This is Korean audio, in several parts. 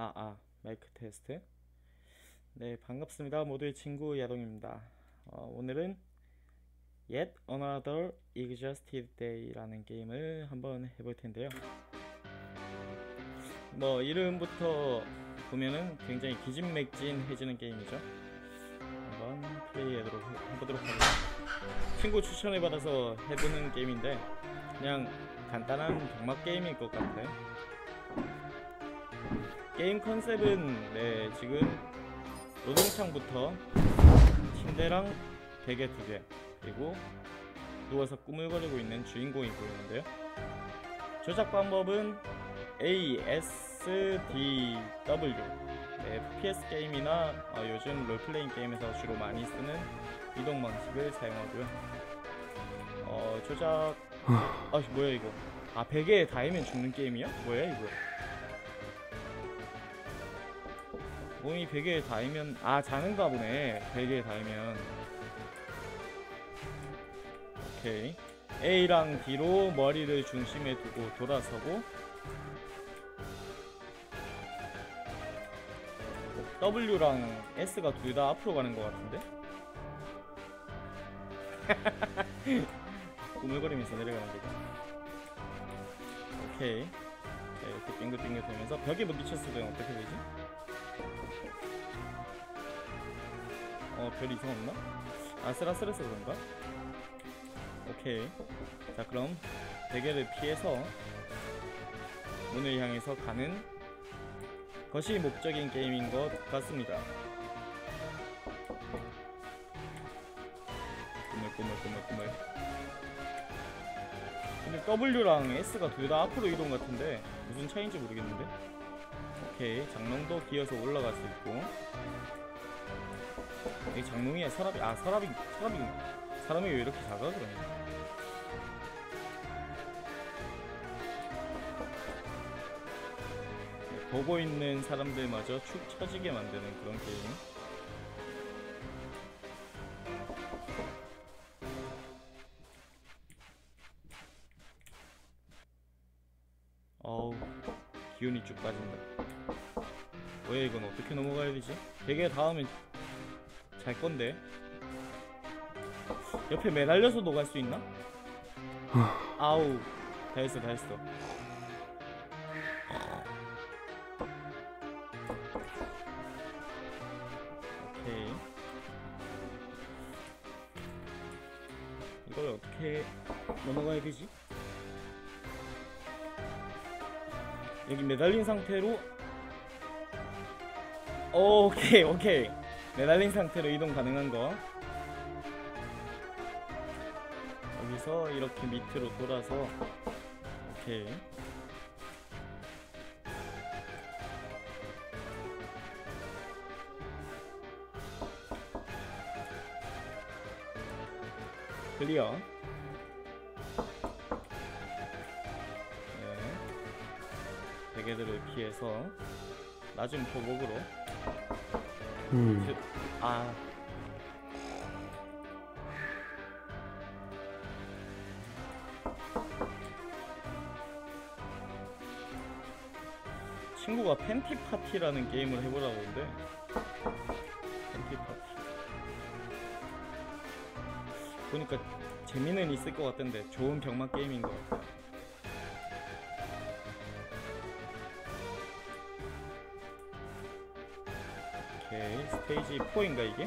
아, 아, 마이크 테스트. 네, 반갑습니다. 모두의 친구 야동입니다. 어, 오늘은 Yet Another Exhausted Day라는 게임을 한번 해볼 텐데요. 뭐 이름부터 보면은 굉장히 기진맥진해지는 게임이죠. 한번 플레이해보도록 해보도록 하겠습니다. 친구 추천을 받아서 해보는 게임인데 그냥 간단한 경막 게임일 것 같아요. 게임 컨셉은 네 지금 노동창부터 침대랑 베개 두 개 그리고 누워서 꾸물거리고 있는 주인공이 보이는데요. 조작 방법은 ASDW 네, FPS 게임이나 어, 요즘 롤플레잉 게임에서 주로 많이 쓰는 이동 방식을 사용하고요. 어 조작 아 뭐야 이거 아 베개에 닿으면 죽는 게임이야? 뭐야 이거 몸이 베개에 닿으면 아 자는가 보네. 베개에 닿으면. 오케이. A랑 D로 머리를 중심에 두고 돌아서고 W랑 S가 둘 다 앞으로 가는 것 같은데? 꾸물거리면서 내려가는 거죠. 오케이. 자, 이렇게 빙글빙글 되면서 벽에 부딪혔을 때는 어떻게 되지? 어, 별 이상 없나? 아슬아슬해서 그런가? 오케이. 자, 그럼 베개를 피해서 문을 향해서 가는 것이 목적인 게임인 것 같습니다. 꾸물 꾸물 꾸물 꾸물. 근데 W랑 S가 둘 다 앞으로 이동 같은데 무슨 차이인지 모르겠는데? 오케이. 장롱도 기어서 올라갈 수 있고 이 장롱이야. 서랍이 아 서랍이 서랍이 사람이 왜 이렇게 작아 네, 보고 있는 사람들마저 축 처지게 만드는 그런 게임. 어우 기운이 쭉 빠진다. 왜 이건 어떻게 넘어가야 되지? 되게 다음에 잘 건데. 옆에 매달려서 녹을 수 있나? 아우 다 했어 다 했어. 오케이. 이걸 어떻게 넘어가야 되지? 여기 매달린 상태로. 오케이 오케이 매달린 상태로 이동 가능한 거. 여기서 이렇게 밑으로 돌아서 오케이 클리어. 네. 베개들을 피해서 낮은 포복으로 음. 아. 친구가 팬티 파티라는 게임을 해보라고 하는데. 팬티 파티. 보니까 재미는 있을 것 같던데 좋은 병맛 게임인 것 같아 오 스테이지 4인가 이게?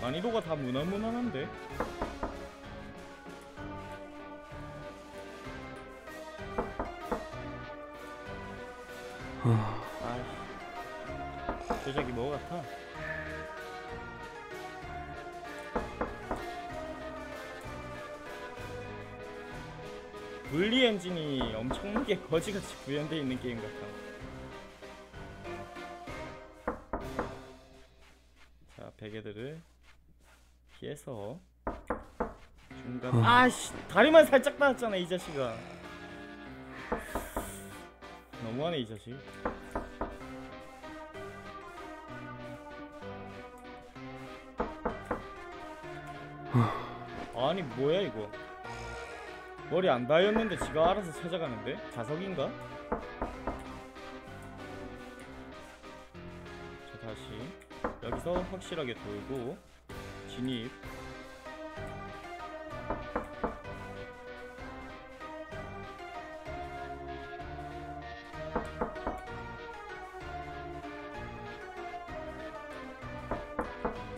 난이도가 다 무난무난한데? 아, 조작이 뭐 같아? 물리 엔진이 엄청나게 거지같이 구현되어 있는 게임 같아. 자, 베개들을 피해서 중간. 아씨, 다리만 살짝 닿았잖아, 이 자식아. 너무하네, 이 자식. 아니 뭐야 이거 머리 안 닿였는데 지가 알아서 찾아가는데? 자석인가? 자 다시 여기서 확실하게 돌고 진입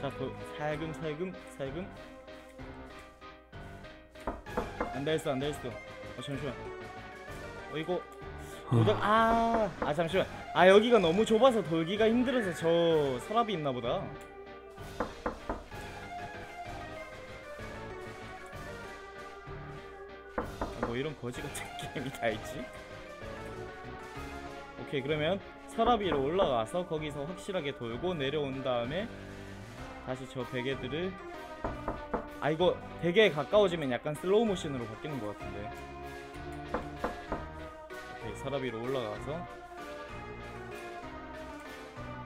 자, 도, 살금 살금 살금 안 닿았어 안 닿았어. 어 잠시만. 어 이거. 도적 아, 아 잠시만. 아 여기가 너무 좁아서 돌기가 힘들어서 저 서랍이 있나 보다. 아, 뭐 이런 거지 같은 게임이 다 있지? 오케이 그러면 서랍 위로 올라가서 거기서 확실하게 돌고 내려온 다음에 다시 저 베개들을 아 이거 베개에 가까워지면 약간 슬로우 모션으로 바뀌는 것 같은데. 오케이 서랍 위로 올라가서.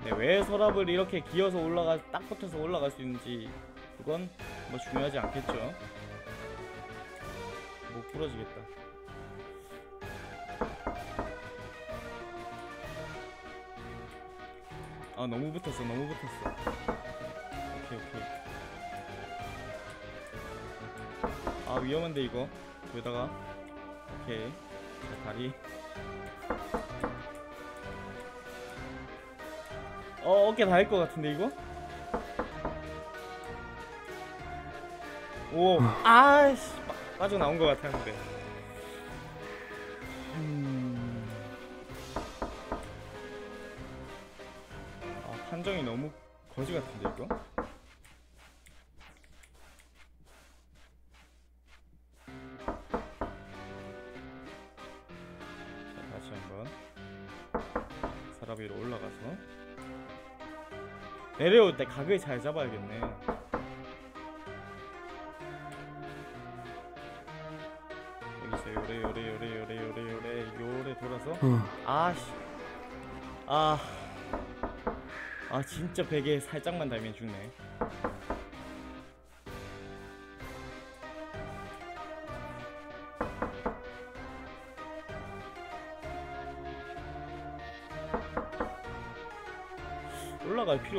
네, 왜 서랍을 이렇게 기어서 올라가 딱 붙어서 올라갈 수 있는지 그건 뭐 중요하지 않겠죠. 못 부러지겠다. 아 너무 붙었어 너무 붙었어 아 위험한데 이거. 여기다가 오케이 자 다리. 어 어깨 닿을 것 같은데 이거? 오. 아씨 빠- 빠져나온 것 같았는데. 음... 아 판정이 너무 거지 같은데 이거 내려올 때 각을 잘 잡아야겠네. 여기서 요래 요래 요래 요래 요래 요래 요래 돌아서 어, 아씨 아. 아 진짜 베개 살짝만 닿으면 죽네.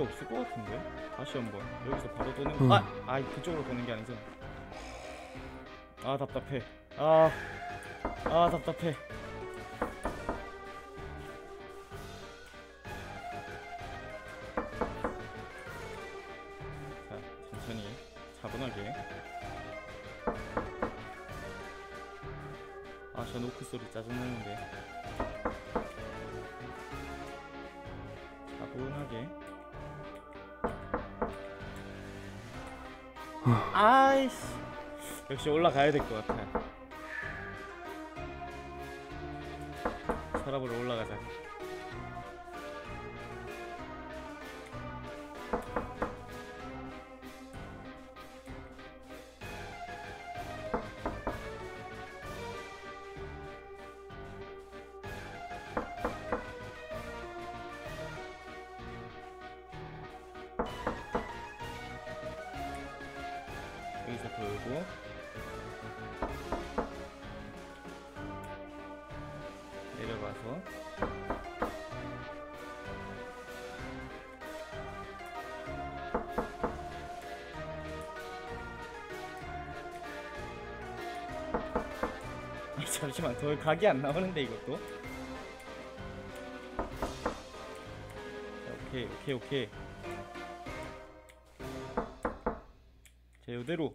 없을 것 같은데? 다시 한번. 여기서 바로 도는 음. 아! 아 그쪽으로 도는 게 아니잖아 아 답답해. 아, 아 답답해 역시 올라가야 될 것 같아. 서랍으로 올라가자 내려가서 아니, 잠시만 돌 각이 안 나오는데 이것도? 자, 오케이 오케이 오케이. 자 이대로.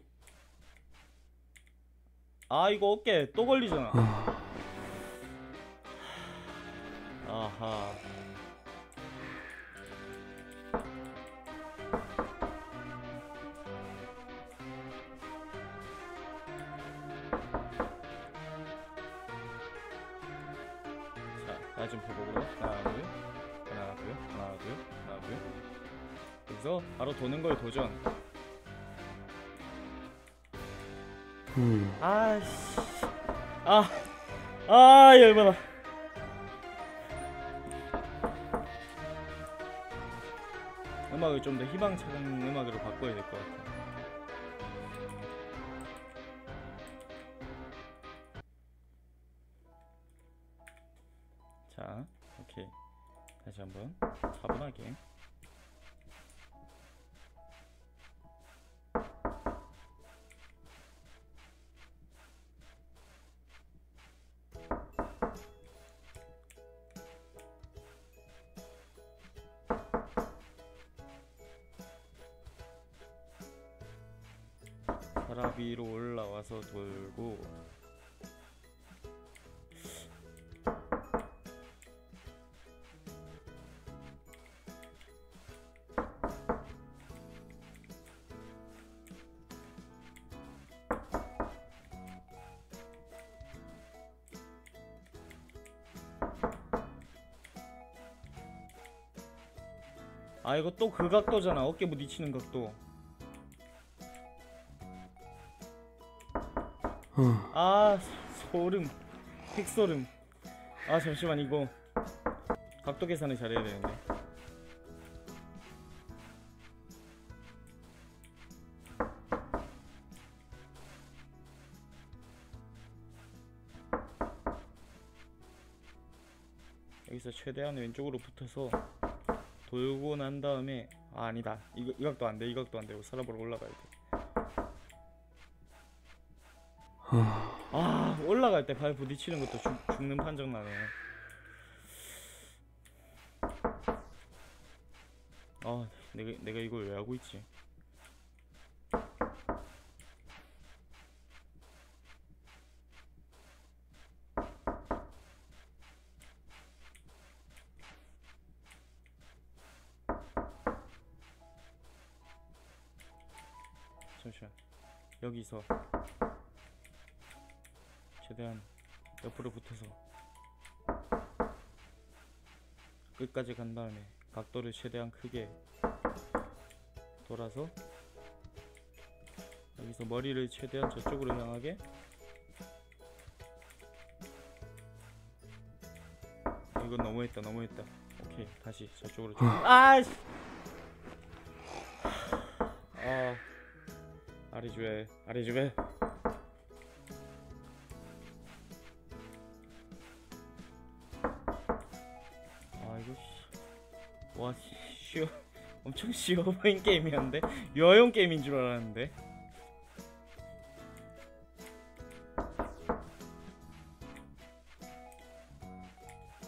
아 이거 어깨 또 걸리잖아 자 낮은 표복으로. 하나 둘. 하나 둘. 하나 둘. 하나 둘. 여기서 바로 도는 걸 도전. 음, 아씨. 아, 아 열받아. 음악을 좀 더 희망찬 음악으로 바꿔야 될 것 같아요. 자, 오케이. 다시 한번 차분하게. 바람 위로 올라와서 돌고. 아 이거 또 그 각도잖아. 어깨 부딪히는 각도 어, 아 소름 핵소름. 아 잠시만 이거. 각도 계산을 잘해야 되는데. 여기서 최대한 왼쪽으로 붙어서 돌고 난 다음에 아 아니다. 이거 이 각도 안돼 이 각도 안돼. 사람으로 올라가야 돼 아 올라갈 때 발 부딪히는 것도 죽, 죽는 판정 나네. 아 내가 내가 이걸 왜 하고 있지? 잠시만. 여기서 최대한 옆으로 붙어서 끝까지 간 다음에 각도를 최대한 크게 돌아서 여기서 머리를 최대한 저쪽으로 향하게 이건 너무했다 너무했다. 오케이 다시 저쪽으로 좀 아씨. 아 아래주에 아래주에 엄청 쉬워 보인 게임이었는데? 유아용 게임인 줄 알았는데.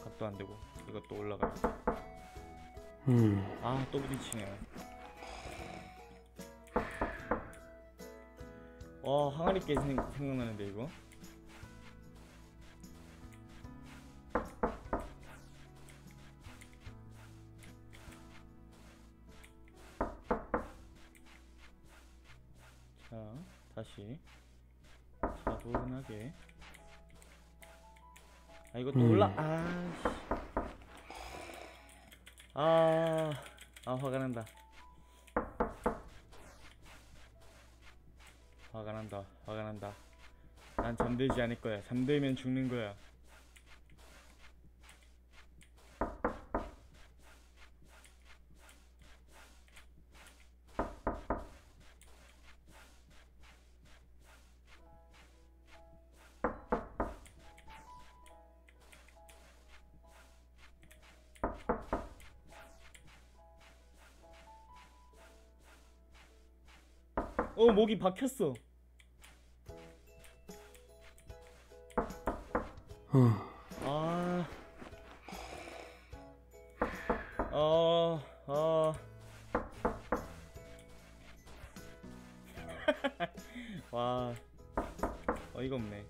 각도 안 되고 이것도 올라가 음, 아또 부딪히네. 와 항아리 깨 생, 생각나는데 이거 자 다시 차분하게 아 이것도 음. 올라 아씨 아, 아 화가 난다. 화가 난다. 화가 난다. 난 잠들지 않을 거야. 잠들면 죽는 거야. 어 목이 박혔어. 어, 아. 어, 어. 와. 어이가 없네.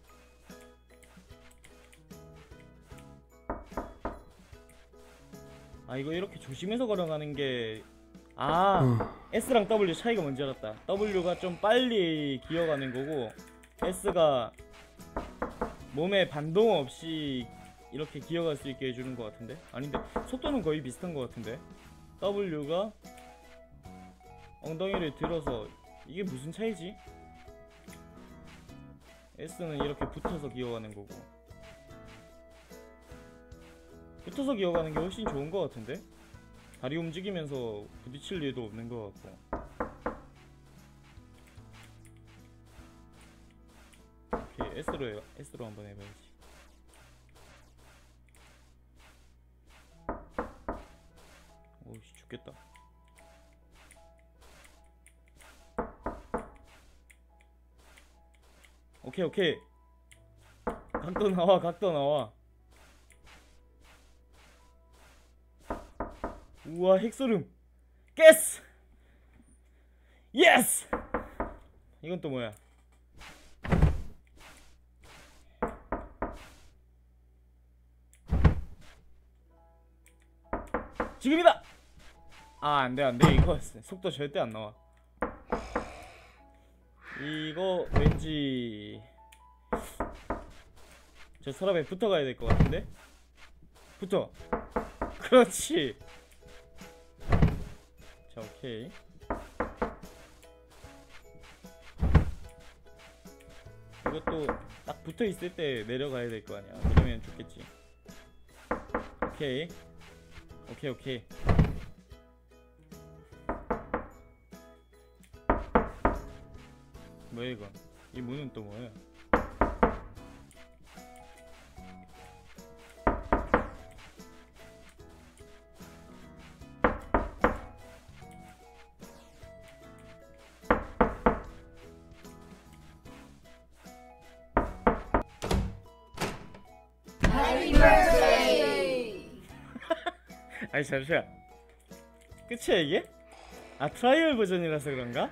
아, 이거 이렇게 조심해서 걸어가는 게, 아, 어, S랑 W 차이가 뭔지 알았다. W가 좀 빨리 기어가는 거고 S가 몸에 반동 없이 이렇게 기어갈 수 있게 해주는 것 같은데? 아닌데 속도는 거의 비슷한 것 같은데? W가 엉덩이를 들어서 이게 무슨 차이지? S는 이렇게 붙어서 기어가는 거고 붙어서 기어가는 게 훨씬 좋은 것 같은데? 다리 움직이면서 부딪힐 일도 없는 것 같고. 이렇게 S로, 해 S로 한번 해봐야지. 오씨 죽겠다. 오케이 오케이. 각도 나와 각도 나와. 우와 핵소름. 깨스. 예스. 이건 또 뭐야? 지금이다. 아 안돼 안돼 이거 속도 절대 안 나와. 이거 왠지 저 서랍에 붙어가야 될 것 같은데? 붙어. 그렇지. 자 오케이. 이것도 딱 붙어 있을 때 내려가야 될 거 아니야. 그러면 죽겠지. 오케이. 오케이 오케이. 뭐야 이거? 이 문은 또 뭐야? 아니 잠시만. 끝이야 이게? 아 트라이얼 버전이라서 그런가?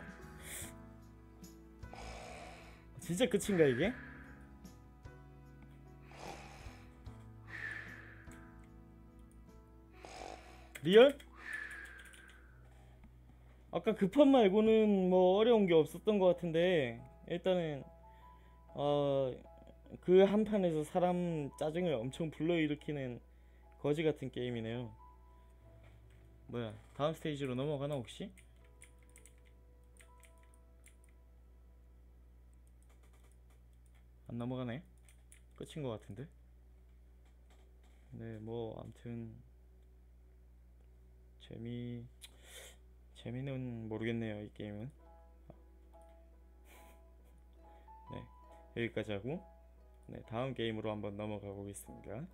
진짜 끝인가 이게? 리얼? 아까 급한 말고는 뭐 어려운 게 없었던 것 같은데 일단은 어 그 한 판에서 사람 짜증을 엄청 불러일으키는 거지 같은 게임이네요. 뭐야 다음 스테이지로 넘어가나 혹시? 안 넘어가네. 끝인 것 같은데? 네뭐 암튼. 재미 재미는 모르겠네요 이 게임은. 네 여기까지 하고 네 다음 게임으로 한번 넘어가 보겠습니다